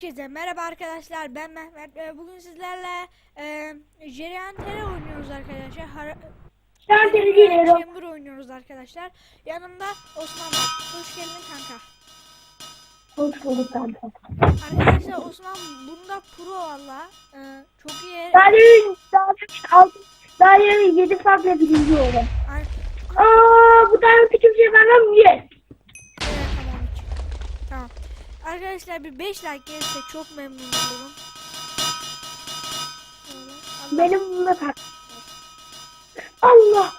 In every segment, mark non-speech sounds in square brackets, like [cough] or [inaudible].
Herkese merhaba arkadaşlar ben Mehmet Ee, bugün sizlerle e, Jerian Terre oynuyoruz arkadaşlar. Har. Chamber oynuyoruz arkadaşlar. Yanımda Osman var. Hoş geldin kanka. Hoş bulduk kanka. arkadaşlar Osman bunda pro valla. Ee, çok iyi. Daha demin, daha demin altı, daha demin yedi farklı birinci oldum. Aa, bu tane küçük şey vermem yes. Evet, tamam tamam arkadaşlar bir 5 like gelirse çok memnun olurum Benim bunda tak. Allah.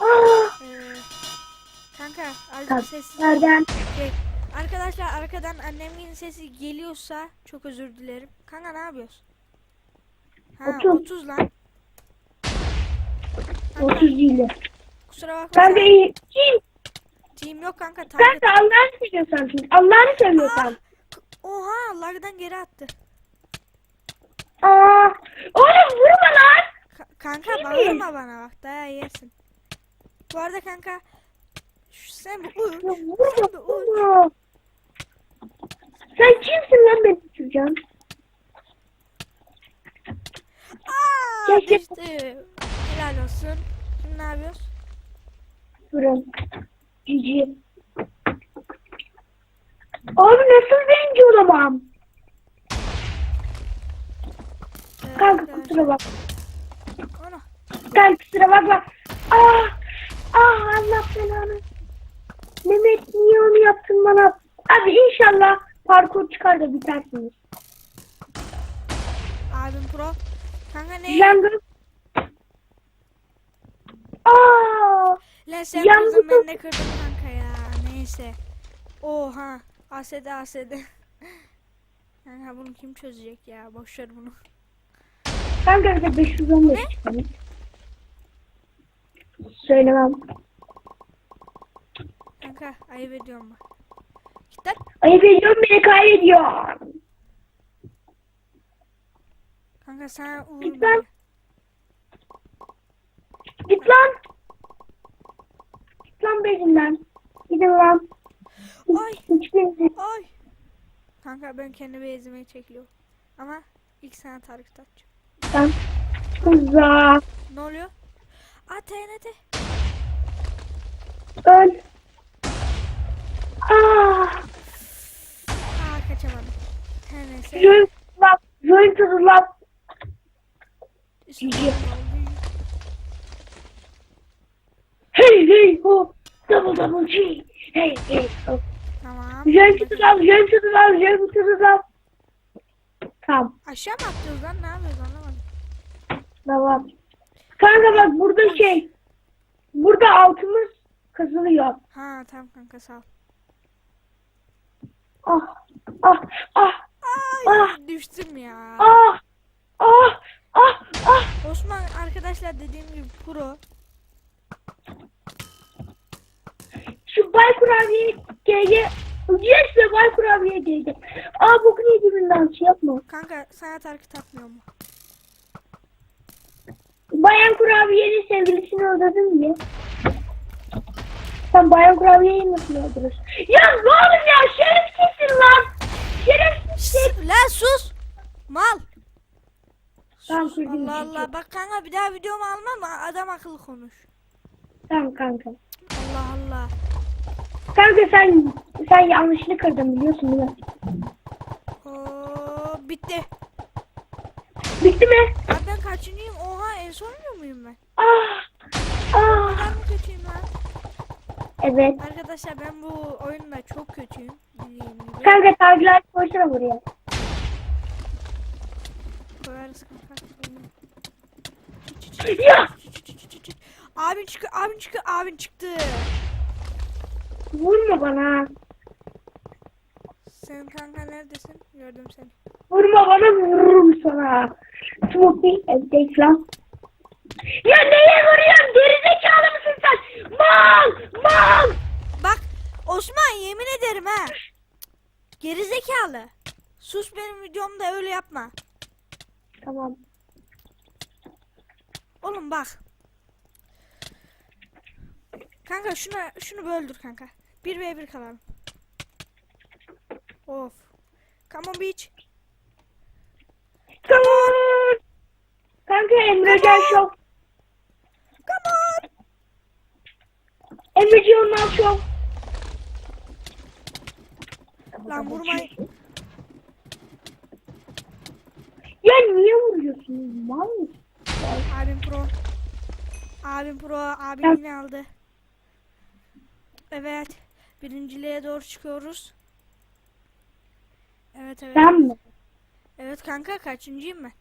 Aa. Ee, kanka azıcık sessiz Nereden? Şey, arkadaşlar arkadan annemin sesi geliyorsa çok özür dilerim. Kanka ne yapıyorsun? Ha Otuz. 30 lan. Kanka, 30 değil. kusura bakma. Kanka iyi. Kim? Team yok kanka. Kanka Allah'ını seviyorsan? Allah'ını seviyorsan. Oha lagdan geri attı. Aa. Oğlum vurma lan. Ka- kanka bağırma bana bak daya yersin. Bu arada kanka şu, sen bir uç. Sen Vurma. uç. Sen kimsin lan beni tutacağım? Aa Keşke- düştü. Helal olsun. Şimdi ne yapıyoruz? Durun. Cici. Abi nasıl birinci olamam? Kanka kusura bak. Ana. Kanka kusura bakma. Ah! Ah Allah belanı. Mehmet niye onu yaptın bana? Abi inşallah parkur çıkar da bitersiniz. Abim pro. Kanka ne? Jungle. Aa! Lan sen kırdın ben de kırdım kanka ya. Neyse. Oha. ASD ASD. kanka [laughs] bunu kim çözecek ya? Boş ver bunu. Kanka bir de 515 çıkalım. Söylemem. Kanka ayıp ediyorum bak. Git lan. Ayıp ediyorum beni kaybediyor. Kanka sen uğur Git lan. Git lan. Git lan bezinden. Gidin lan. Ay. Ay. Kanka ben kendimi ezmeye çekiliyorum. Ama ilk sana target atacağım. Ben uzak. Ne oluyor? Aa TNT. Öl. Ah. Aa kaçamadım. Her neyse. Join lap. Join to the lap. Üstüme Cici. oldu. Hey hey ho. Double double G. Hey hey ho. The lap. Join to the lap. Tamam. Aşağı mı atlıyoruz lan? Ne yapıyoruz anlamadım. Tamam. Kanka bak burada şey. Burada altımız kazılıyor. Ha tamam kanka sağ ol. Ah. Ah. Ah. Ay Ah. düştüm ya. Ah. Ah. Ah. Ah. Osman arkadaşlar dediğim gibi pro. Şu Bay Kurabiye GG. Yes be Bay Kurabiye GG. Aa bokun yediğinden şey yapma. Kanka sana target atmıyor mu? Bayan Kurabiye'nin sevgilisini öldürdün diye. Sen Bayan Kurabiye'yi nasıl öldürürsün? Ya ne oğlum ya şerefsizsin lan. Şerefsizsin. Lan sus. Mal. Tamam, Sus. Allah kızım. Allah. Bak kanka bir daha videomu almam ama adam akıllı konuş. Tamam kanka. Allah Allah. Kanka sen sen yanlışını kırdın biliyorsun değil mi? Oo, bitti. Bitti mi? Abi ben kaçıncıyım? Oha en sonuncu muyum ben? Ah. Ben Ah. mi kötüyüm lan? Evet. Arkadaşlar ben bu oyunda çok kötüyüm. Bildiğim gibi. Kanka taglar koysana buraya. Koyarız kanka. Ya. Abin çıktı, abin çıktı, abin çıktı. Vurma bana. Sen kanka neredesin? Gördüm seni. Vurma bana vururum sana. Smokey evde falan. Ya neye vuruyorsun? Gerizekalı mısın sen? Mal! Mal! Bak Osman yemin ederim ha. Geri zekalı. Sus benim videomda öyle yapma. Tamam. Oğlum bak. Kanka şuna şunu böldür kanka. 1 v 1 kalalım. Of. Come on bitch. Come on. Kanka Emrecan Show. Come on. Emrecan Show. Lan vurmayın. Ya niye vuruyorsun? Mal mısın? Abim pro. Abim pro. Abim yine aldı. Evet. Birinciliğe doğru çıkıyoruz. Evet evet. Sen mi? Evet kanka kaçıncıyım ben?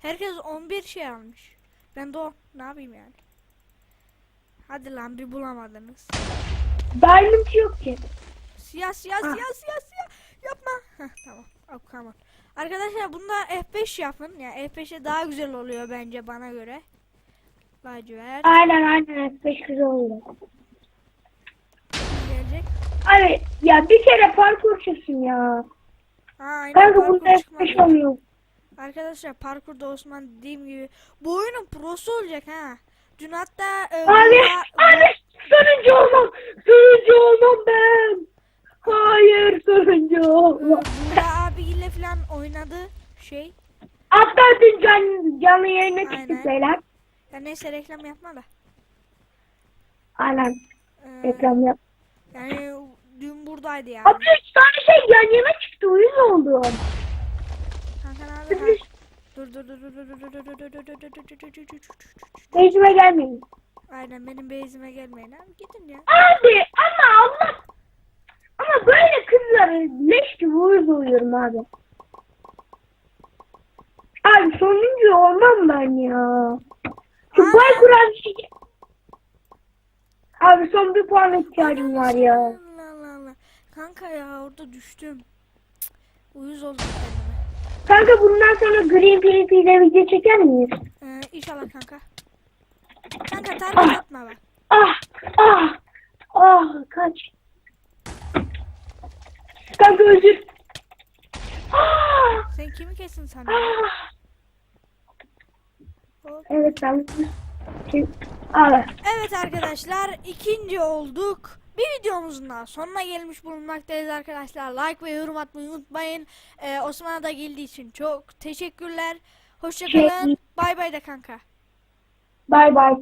Herkes 11 şey almış. Ben de o. Ne yapayım yani? Hadi lan bir bulamadınız. Diamond yok ki. Siyah siyah Ah. siyah siyah siyah. Yapma. Heh, tamam. Oh, on. Arkadaşlar bunda F5 yapın. Ya yani F5'e daha güzel oluyor bence bana göre. Lacivert Aynen aynen F5 güzel oldu. gelecek. Abi ya bir kere parkur çıksın ya. Aynen Kanka bunda çıkmadı. F5 olmuyor. Arkadaşlar parkurda Osman dediğim gibi bu oyunun prosu olacak ha. Dün hatta e, Abi Buğra- abi sonuncu olmam. Sonuncu olmam ben. Hayır sonuncu olmam. Buğra abiyle falan oynadı şey. Hatta dün can, canlı yayına Aynen. şeyler. Ya neyse reklam yapma da. Aynen Ee, reklam yap. yani dün buradaydı yani. Abi üç tane şey yan yana çıktı uyuz oldu. Kanka ne haber? Ha. Dur dur dur dur dur dur dur dur dur dur dur dur dur dur dur dur dur. Tecrübe gelmeyin. Aynen benim base'ime gelmeyin abi gidin ya. Abi ama Allah. Ama böyle kızları leş gibi uyuz oluyorum abi. Abi sonuncu olmam ben ya. Şu. Baykur abi şey... Abi son bir puan ihtiyacım var ya. Allah Allah. Kanka ya orada düştüm. Uyuz oldum kendime. Kanka bundan sonra Green PvP ile video çeker miyiz? Ee, inşallah kanka. Kanka target atma bak. Ah ah ah kaç. Kanka özür. Ah, Sen kimi kesin sanıyorsun? ah. Evet ben. Abi. Evet arkadaşlar ikinci olduk. Bir videomuzun daha sonuna gelmiş bulunmaktayız arkadaşlar. Like ve yorum atmayı unutmayın. Ee, Osman'a da geldiği için çok teşekkürler. Hoşçakalın. Bay bay de kanka. Bay bay.